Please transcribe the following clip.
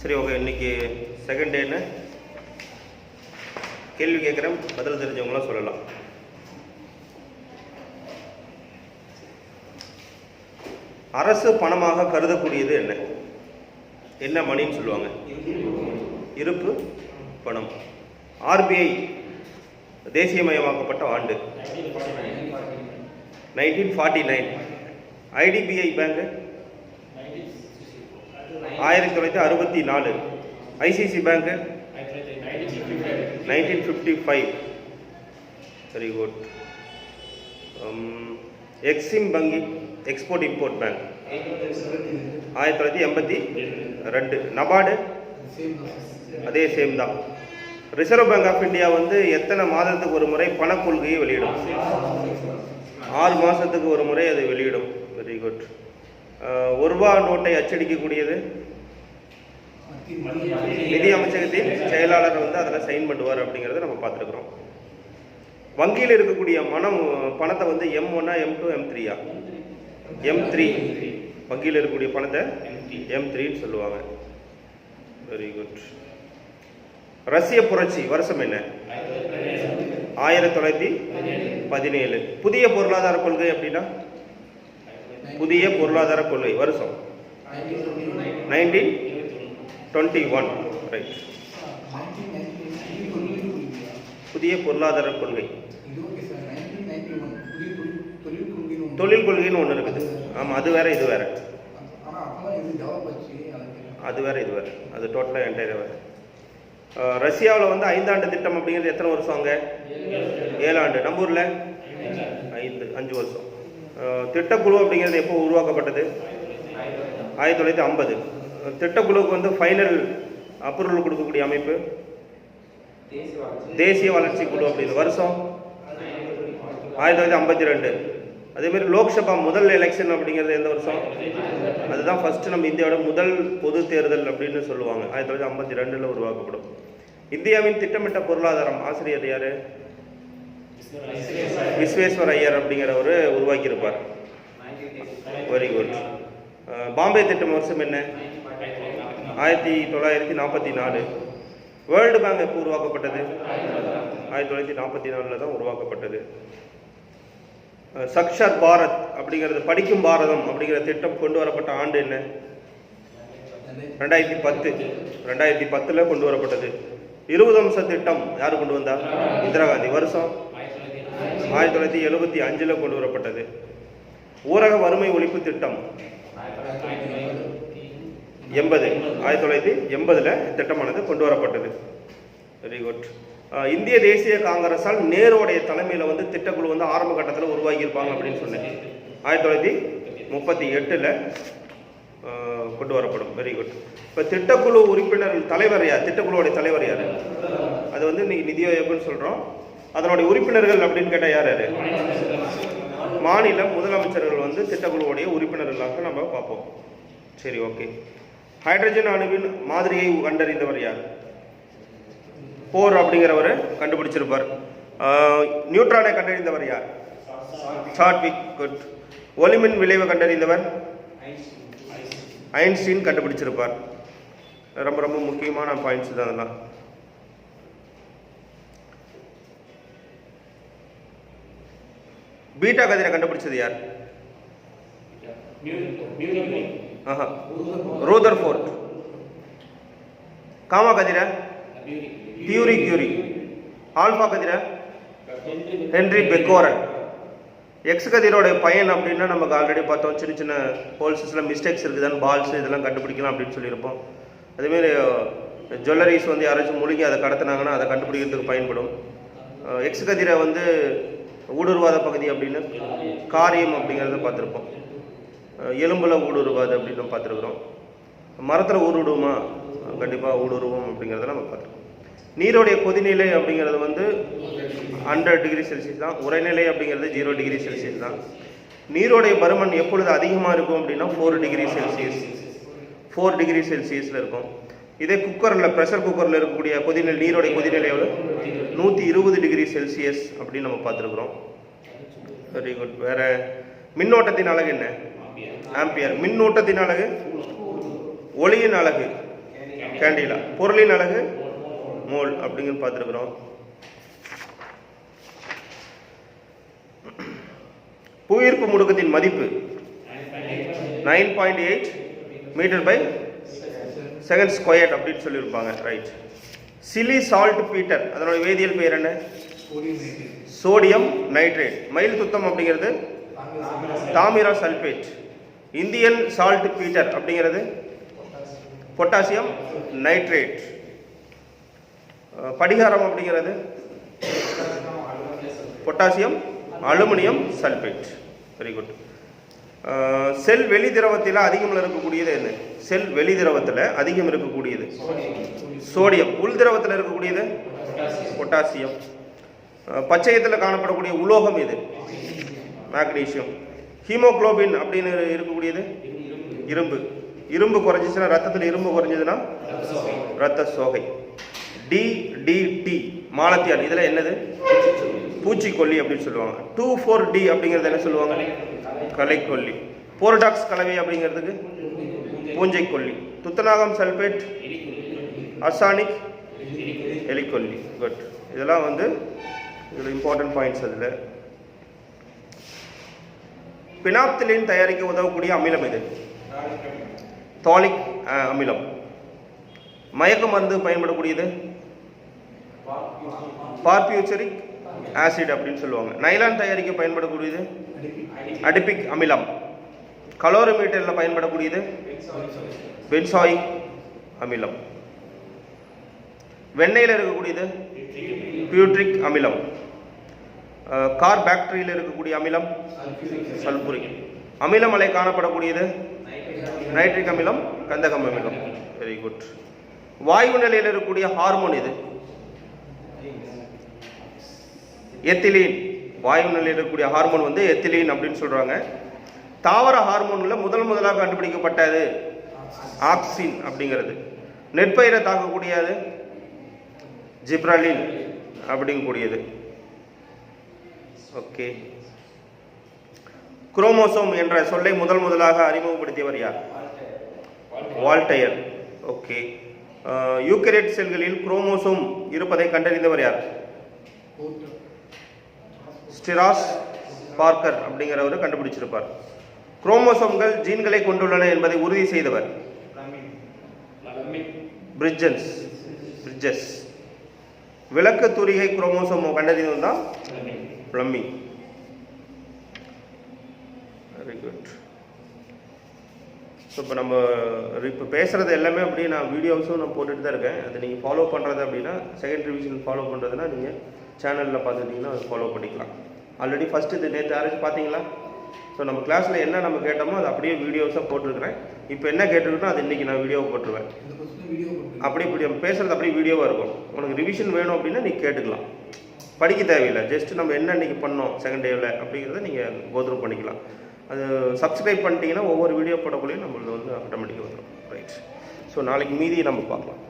சரி ஓகே இன்னைக்கு செகண்ட் டேன்னு கேள்வி கேட்குறேன். பதில் தெரிஞ்சவங்களாம் சொல்லலாம். அரசு பணமாக கருதக்கூடியது என்ன? என்ன மணின்னு சொல்லுவாங்க. இருப்பு பணம். ஆர்பிஐ தேசியமயமாக்கப்பட்ட ஆண்டு. Nineteen forty nine IDBI bank ஆயிரத்தி தொள்ளாயிரத்தி அறுபத்தி நாலு. ICC bank nineteen fifty five very good EXIM வங்கி எக்ஸ்போர்ட் இம்போர்ட் பேங்க் ஆயிரத்தி தொள்ளாயிரத்தி எண்பத்தி ரெண்டு. நபார்டு அதே சேம் தான். ரிசர்வ் பேங்க் ஆஃப் இந்தியா வந்து எத்தனை மாதத்துக்கு ஒரு முறை பணக் கொள்கையை வெளியிடும்? ஆறு மாதத்துக்கு ஒரு முறை அது வெளியிடும். வெரி குட் ஒரு ரூபா நோட்டை அச்சடிக்கக்கூடியது. நிதி அமைச்சகத்தின் செயலாளர் வந்து அதில் சைன் பண்ணுவார் அப்படிங்கிறத நம்ம பார்த்துருக்குறோம். வங்கியில் இருக்கக்கூடிய மனம் பணத்தை வந்து எம் ஒன்னா எம் டூ எம் த்ரீயா எம் த்ரீ வங்கியில் இருக்கக்கூடிய பணத்தை எம் த்ரீன்னு சொல்லுவாங்க. வெரி குட் ரஷ்ய புரட்சி வருஷம் என்ன? ஆயிரத்தி தொள்ளாயிரத்தி பதினேழு. புதிய பொருளாதார கொள்கை அப்படின்னா புதிய பொருளாதார கொள்கை. வருஷம். நைன்டீன் டுவெண்ட்டி ஒன் ரைட் புதிய பொருளாதார கொள்கை. தொழில் கொள்கைன்னு ஒன்று இருக்குது. ஆமாம் அது வேற இது வேற. அது வேற இது வேற. அது டோட்டலாக என்டையர் வேற. ரஷ்யாவில் வந்து ஐந்தாண்டு திட்டம் அப்படிங்கிறது எத்தனை வருஷம் அங்கே? ஏழாண்டு நம்ம ஊரில்? ஐந்து அஞ்சு வருஷம். திட்டக்குழு அப்படிங்கிறது எப்போ உருவாக்கப்பட்டது? ஆயிரத்தி தொள்ளாயிரத்தி ஐம்பது. திட்டக்குழுவுக்கு வந்து ஃபைனல் அப்ரூவல் கொடுக்கக்கூடிய அமைப்பு? தேசிய வளர்ச்சி குழு அப்படின்னு. வருஷம்? ஆயிரத்தி தொள்ளாயிரத்தி ஐம்பத்தி ரெண்டு. அதேமாதிரி லோக்சபா முதல் எலெக்ஷன் அப்படிங்கிறது எந்த வருஷம்? அதுதான் ஃபஸ்ட்டு நம்ம இந்தியாவோட முதல் பொது தேர்தல் அப்படின்னு சொல்லுவாங்க. ஆயிரத்தி தொள்ளாயிரத்தி ஐம்பத்தி ரெண்டில் உருவாக்கப்படும். இந்தியாவின் திட்டமிட்ட பொருளாதாரம் ஆசிரியர் யார்? விஸ்வேஸ்வர் ஐயர் அப்படிங்கிறவர் உருவாக்கியிருப்பார். வெரி குட் பாம்பே திட்டம் வருஷம் என்ன? ஆயிரத்தி தொள்ளாயிரத்தி நாற்பத்தி நாலு. வேர்ல்டு பேங்க் எப்போ உருவாக்கப்பட்டது? ஆயிரத்தி தொள்ளாயிரத்தி நாற்பத்தி நாலில் தான் உருவாக்கப்பட்டது. அஹ், சக்ஷர் பாரத் அப்படிங்கிறது படிக்கும் பாரதம் அப்படிங்கிற திட்டம் கொண்டு வரப்பட்ட ஆண்டு என்ன? ரெண்டாயிரத்தி பத்து. ரெண்டாயிரத்தி பத்தில் கொண்டு வரப்பட்டது. இருபது அம்ச திட்டம் யார் கொண்டு வந்தா? இந்திரா காந்தி. வருஷம்? ஆயிரத்தி தொள்ளாயிரத்தி எழுபத்தி அஞ்சில் கொண்டு வரப்பட்டது ஊரக வறுமை ஒழிப்பு திட்டம். எண்பது. ஆயிரத்தி தொள்ளாயிரத்தி எண்பதில் திட்டமானது கொண்டு வரப்பட்டது வெரி குட் இந்திய தேசிய காங்கிரஸால் நேருடைய தலைமையில் வந்து திட்டக்குழு வந்து ஆரம்ப கட்டத்தில் உருவாக்கியிருப்பாங்க அப்படின்னு சொன்னேன். ஆயிரத்தி தொள்ளாயிரத்தி முப்பத்தி எட்டில் கொண்டு வரப்படும் வெரி குட் இப்போ திட்டக்குழு உறுப்பினர் தலைவர் யார்? திட்டக்குழுவோடைய தலைவர் யார்? அது வந்து இன்னைக்கு நிதி ஆயோக்குன்னு சொல்கிறோம் அதனுடைய உறுப்பினர்கள் அப்படின்னு கேட்டால் யார் யார்? மாநில முதலமைச்சர்கள் வந்து திட்டக்குழுவுடைய உறுப்பினர்களாக நம்ம பார்ப்போம். சரி ஓகே. ஹைட்ரஜன் அணுவின் மாதிரியை கண்டறிந்தவர் யார்? போர் அப்படிங்கிறவர் கண்டுபிடிச்சிருப்பார். நியூட்ரானை கண்டறிந்தவர் யார்? Chadwick good. ஒலிமின் விளைவை கண்டறிந்தவர் ஐன்ஸ்டீன் கண்டுபிடிச்சிருப்பார். ரொம்ப ரொம்ப முக்கியமான பாயிண்ட்ஸ் தான் அதெல்லாம். பீட்டா கதிரை கண்டுபிடிச்சது யார்? ஆஹா. ரூதர் ஃபோர்ட். காமா கதிரை? Pierre Curie. ஆல்பா கதிரை? Henri Becquerel. எக்ஸ் கதிரோட பையன் அப்படின்னா நமக்கு ஆல்ரெடி பார்த்தோம். சின்ன சின்ன ஹோல்சஸில் மிஸ்டேக்ஸ் இருக்குதான்னு பால்ஸ் இதெல்லாம் கண்டுபிடிக்கலாம் அப்படின்னு சொல்லியிருப்போம். அதேமாரி ஜுவல்லரிஸ் வந்து யாராச்சும் முழுகி அதை கடத்தினாங்கன்னா அதை கண்டுபிடிக்கிறதுக்கு பயன்படும். எக்ஸ் கதிரை வந்து ஊடுருவாத பகுதி அப்படின்னு காரியம் அப்படிங்கிறத பார்த்துருப்போம். எலும்பில் ஊடுருவாது அப்படின்னு பார்த்துருக்குறோம். மரத்தில் ஊடுருவுமா? கண்டிப்பாக ஊடுருவோம் அப்படிங்கிறத நம்ம பார்த்துருக்கோம். நீருடைய கொதிநிலை அப்படிங்கிறது வந்து ஹண்ட்ரட் டிகிரி செல்சியஸ் தான். உரைநிலை அப்படிங்கிறது ஜீரோ டிகிரி செல்சியஸ் தான். நீருடைய பருமன் எப்பொழுது அதிகமாக இருக்கும் அப்படின்னா four degree Celsius four degree செல்சியஸில் இருக்கும். இதே குக்கரில் ப்ரெஷர் குக்கரில் இருக்கக்கூடிய கொதிநிலை நீருடைய கொதிநிலை எவ்வளோ நூற்றி இருபது டிகிரி செல்சியஸ் அப்படின்னு நம்ம பார்த்துருக்குறோம். வெரி குட் வேற மின்னோட்டத்தின் அழகு என்ன? ஆம்பியர் மின்னூட்டத்தின் அழகு? ஒளியின் அழகு. கேண்டிலா பொருளின் அழகு? மோல் அப்படிங்கன்னு பார்த்துருக்குறோம். புவியீர்ப்பு முடுக்கத்தின் மதிப்பு? Nine point eight metre by second square அப்படின்னு சொல்லியிருப்பாங்க ரைட் சிலி சால்ட் பீட்டர் அதனோட வேதியியல் பெயர் என்ன? சோடியம் நைட்ரேட் மயில் துத்தம் அப்படிங்கிறது? தாமிரா சல்பேட் இந்தியன் சால்ட் பீட்டர் அப்படிங்கிறது? பொட்டாசியம் நைட்ரேட் படிகாரம் அப்படிங்கிறது? Potassium aluminium sulphate very good cell வெளி திரவத்தில் அதிகம் இருக்கக்கூடியது என்ன? செல் வெளி திரவத்தில் அதிகம் இருக்கக்கூடியது. சோடியம். உள் திரவத்தில் இருக்கக்கூடியது? பொட்டாசியம். பச்சையத்தில் காணப்படக்கூடிய உலோகம் இது மேக்னீசியம். ஹீமோகுளோபின் அப்படின்னு இருக்கக்கூடியது? இரும்பு. இரும்பு குறைஞ்சிச்சுன்னா ரத்தத்தில் இரும்பு குறைஞ்சதுன்னா? ரத்த சோகை டி டி டி இதில் என்னது? பூச்சிக்கொல்லி அப்படின்னு சொல்லுவாங்க டூ ஃபோர் டி அப்படிங்கிறது என்ன சொல்லுவாங்க கலைக்கொல்லி போர்டாக்ஸ் கலவை அப்படிங்கிறதுக்கு பூஞ்சைக்கொல்லி துத்தநாகம் சல்பேட் அர்சானிக் எலிக்கொல்லி குட் இதெல்லாம் வந்து இதில் இம்பார்ட்டன்ட் பாயிண்ட்ஸ் அதில் பினாப்திலின் தயாரிக்க உதவக்கூடிய அமிலம் இது தாலிக் அமிலம் மயக்க மருந்து பயன்படக்கூடியது பார்பியூச்சரிக் ஆசிட் அப்படின்னு சொல்லுவாங்க. நைலான் தயாரிக்க பயன்படக்கூடியது? அடிபிக் அமிலம். கலோரிமீட்டரில் பயன்படக்கூடியது? பென்சாயிக் அமிலம். வெண்ணெயில் இருக்கக்கூடியது? பியூட்ரிக் அமிலம். கார் பேக்டரியில் இருக்கக்கூடிய அமிலம்? சல்புரி அமிலமலை காணப்படக்கூடியது? நைட்ரிக் அமிலம் கந்தகம் அமிலம். வெரி குட் வாயு நிலையில் இருக்கக்கூடிய ஹார்மோன் இது எத்திலீன் வாயு நிலையில் இருக்கக்கூடிய ஹார்மோன் வந்து எத்திலீன் அப்படின்னு சொல்கிறாங்க தாவர ஹார்மோனில் முதல் முதலாக கண்டுபிடிக்கப்பட்டது ஆக்சின் அப்படிங்கிறது. நெற்பயிரை தாக்கக்கூடியது ஜிப்ரலின் அப்படிங்கக்கூடியது. ஓகே. குரோமோசோம் என்ற சொல்லை முதல் முதலாக அறிமுகப்படுத்தியவர் யார்? வால்டையர். ஓகே. யூக்கரேட் செல்களில் குரோமோசோம் இருப்பதை கண்டறிந்தவர் யார்? ஸ்டிராஸ் பார்க்கர் அப்படிங்கிறவர் கண்டுபிடிச்சிருப்பார். குரோமோசோம்கள் ஜீன்களை கொண்டுள்ளன என்பதை உறுதி செய்தவர். பிரிட்ஜன்ஸ். பிரிட்ஜஸ். விளக்கு தூரிகை குரோமோசோம் கண்டறிந்தது தான் பிளம்மிங். வெரி குட் ஸோ இப்போ நம்ம இப்போ பேசுகிறது எல்லாமே அப்படியே நான் வீடியோஸும் நான் போட்டுட்டு தான் இருக்கேன். அதை நீங்கள் ஃபாலோ பண்ணுறது அப்படின்னா செகண்ட் ரிவிஷன் ஃபாலோ பண்ணுறதுனா நீங்கள் சேனலில் பார்த்துட்டிங்கன்னா அதை ஃபாலோ பண்ணிக்கலாம். ஆல்ரெடி ஃபஸ்ட்டு இது நேற்று யாராச்சும் பார்த்தீங்களா? ஸோ நம்ம கிளாஸில் என்ன நம்ம கேட்டோமோ அது அப்படியே வீடியோஸாக போட்டிருக்கிறேன். இப்போ என்ன கேட்டிருக்கோ அது இன்றைக்கி நான் வீடியோ போட்டுருவேன். அப்படி இப்படி நம்ம பேசுகிறது அப்படியே வீடியோவாக இருக்கும். உனக்கு ரிவிஷன் வேணும் அப்படின்னா நீ கேட்டுக்கலாம். படிக்க தேவையில்லை. ஜஸ்ட் நம்ம என்ன இன்னைக்கு பண்ணோம் செகண்ட் டேவில் அப்படிங்கிறத நீங்கள் கோத்ரூ பண்ணிக்கலாம். அது சப்ஸ்கிரைப் பண்ணிட்டீங்கன்னா ஒவ்வொரு வீடியோ போடக்குள்ளேயும் நம்மளது வந்து ஆட்டோமேட்டிக்காக வந்துடும் ரைட் ஸோ நாளைக்கு மீதியை நம்ம பார்க்கலாம்.